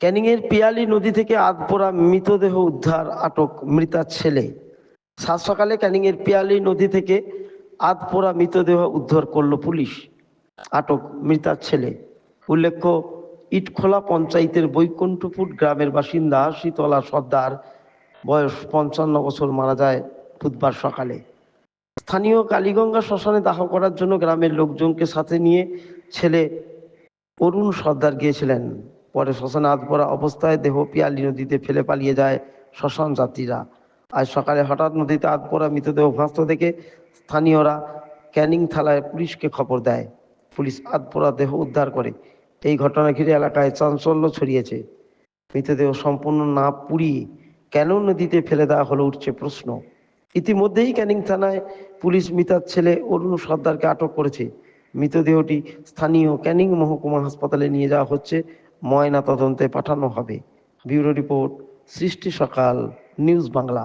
ক্যানিংয়ের পিয়ালি নদী থেকে আধপোড়া মৃতদেহ উদ্ধার আটক মৃতা ছেলে। সাত সকালে ক্যানিংয়ের পিয়ালি নদী থেকে আধপোড়া মৃতদেহ উদ্ধার করল পুলিশ, আটক মৃতার ছেলে। উল্লেখ্য, ইটখোলা পঞ্চায়েতের বৈকুণ্ঠপুর গ্রামের বাসিন্দা শীতলা সর্দার, বয়স পঞ্চান্ন বছর, মারা যায় বুধবার সকালে। স্থানীয় কালীগঙ্গা শ্মশানে দাহ করার জন্য গ্রামের লোকজনকে সাথে নিয়ে ছেলে অরুণ সর্দার গিয়েছিলেন। পরে শ্মশানে আধপড়া অবস্থায় দেহ পিয়ালি নদীতে ফেলে পালিয়ে যায় শ্মশান যাত্রীরা। আজ সকালে হঠাৎ নদীতে আধপড়া মৃতদেহ ভাসতে দেখে স্থানীয়রা ক্যানিং থানায় পুলিশকে খবর দেয়। পুলিশ আধপড়া দেহ উদ্ধার করে। এই ঘটনা ঘিরে এলাকায় চাঞ্চল্য ছড়িয়েছে। মৃতদেহ সম্পূর্ণ না পুড়িয়ে কেন নদীতে ফেলে দেওয়া হলো উঠছে প্রশ্ন। ইতিমধ্যেই ক্যানিং থানায় পুলিশ মিতার ছেলে অরুণ সর্দারকে আটক করেছে। মৃতদেহটি স্থানীয় ক্যানিং মহকুমা হাসপাতালে নিয়ে যাওয়া হচ্ছে ময়না তদন্তে পাঠানো হবে। ব্যুরো রিপোর্ট সৃষ্টি সকাল নিউজ বাংলা।